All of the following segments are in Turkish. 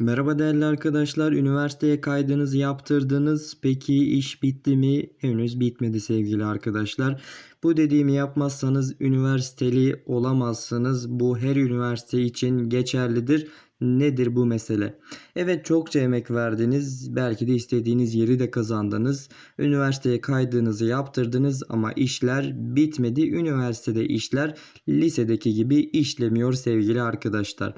Merhaba değerli arkadaşlar. Üniversiteye kaydınızı yaptırdınız. Peki iş bitti mi? Henüz bitmedi sevgili arkadaşlar. Bu dediğimi yapmazsanız üniversiteli olamazsınız. Bu her üniversite için geçerlidir. Nedir bu mesele? Evet çokça emek verdiniz. Belki de istediğiniz yeri de kazandınız. Üniversiteye kaydınızı yaptırdınız ama işler bitmedi. Üniversitede işler lisedeki gibi işlemiyor sevgili arkadaşlar.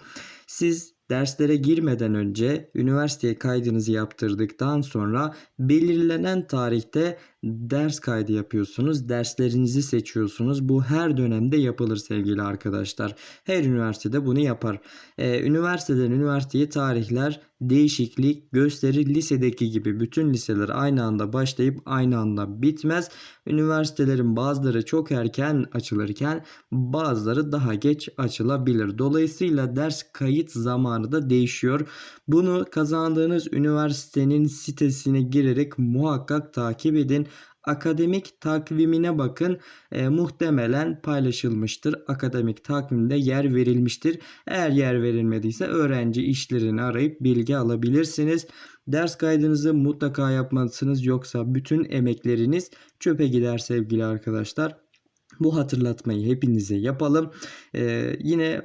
Siz derslere girmeden önce üniversiteye kaydınızı yaptırdıktan sonra belirlenen tarihte ders kaydı yapıyorsunuz. Derslerinizi seçiyorsunuz. Bu her dönemde yapılır sevgili arkadaşlar. Her üniversitede bunu yapar. Ee, üniversiteden üniversiteye tarihler değişiklik gösterir. Lisedeki gibi bütün liseler aynı anda başlayıp aynı anda bitmez. Üniversitelerin bazıları çok erken açılırken bazıları daha geç açılabilir. Dolayısıyla ders kayıt zamanı da değişiyor. Bunu kazandığınız üniversitenin sitesine girerek muhakkak takip edin. Akademik takvimine bakın. E, muhtemelen paylaşılmıştır. Akademik takvimde yer verilmiştir. Eğer yer verilmediyse öğrenci işlerini arayıp bilgi alabilirsiniz. Ders kaydınızı mutlaka yapmalısınız yoksa bütün emekleriniz çöpe gider sevgili arkadaşlar. Bu hatırlatmayı hepinize yapalım. Ee, yine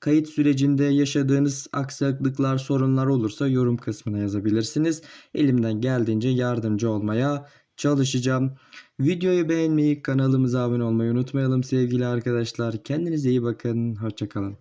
kayıt sürecinde yaşadığınız aksaklıklar, sorunlar olursa yorum kısmına yazabilirsiniz. Elimden geldiğince yardımcı olmaya çalışacağım. Videoyu beğenmeyi, kanalımıza abone olmayı unutmayalım sevgili arkadaşlar. Kendinize iyi bakın. Hoşçakalın.